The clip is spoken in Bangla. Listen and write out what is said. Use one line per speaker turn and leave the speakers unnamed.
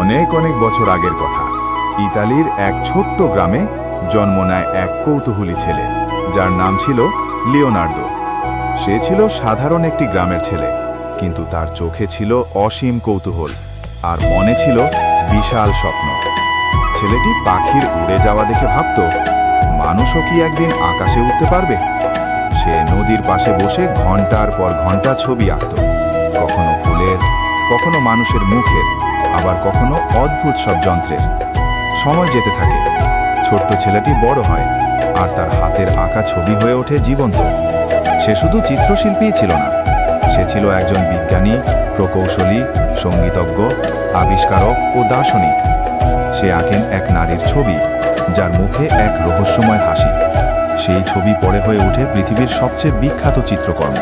অনেক অনেক বছর আগের কথা। ইতালির এক ছোট্ট গ্রামে জন্ম নেয় এক কৌতূহলী ছেলে, যার নাম ছিল লিওনার্দো। সে ছিল সাধারণ একটি গ্রামের ছেলে, কিন্তু তার চোখে ছিল অসীম কৌতূহল আর মনে ছিল বিশাল স্বপ্ন। ছেলেটি পাখির উড়ে যাওয়া দেখে ভাবত, মানুষও কি একদিন আকাশে উঠতে পারবে? সে নদীর পাশে বসে ঘণ্টার পর ঘণ্টা ছবি আঁকত। কখনো ফুলের, কখনো মানুষের মুখের। আবার কখনো অদ্ভুত সব যন্ত্রের। সময় যেতে থাকে। ছোট্ট ছেলেটি বড় হয় আর তার হাতের আঁকা ছবি হয়ে ওঠে জীবন্ত। সে শুধু চিত্রশিল্পীই ছিল না। সে ছিল একজন বিজ্ঞানী, প্রকৌশলী, সঙ্গীতজ্ঞ, আবিষ্কারক ও দার্শনিক। সে আঁকেন এক নারীর ছবি, যার মুখে এক রহস্যময় হাসি। সেই ছবি পরে হয়ে ওঠে পৃথিবীর সবচেয়ে বিখ্যাত চিত্রকর্ম।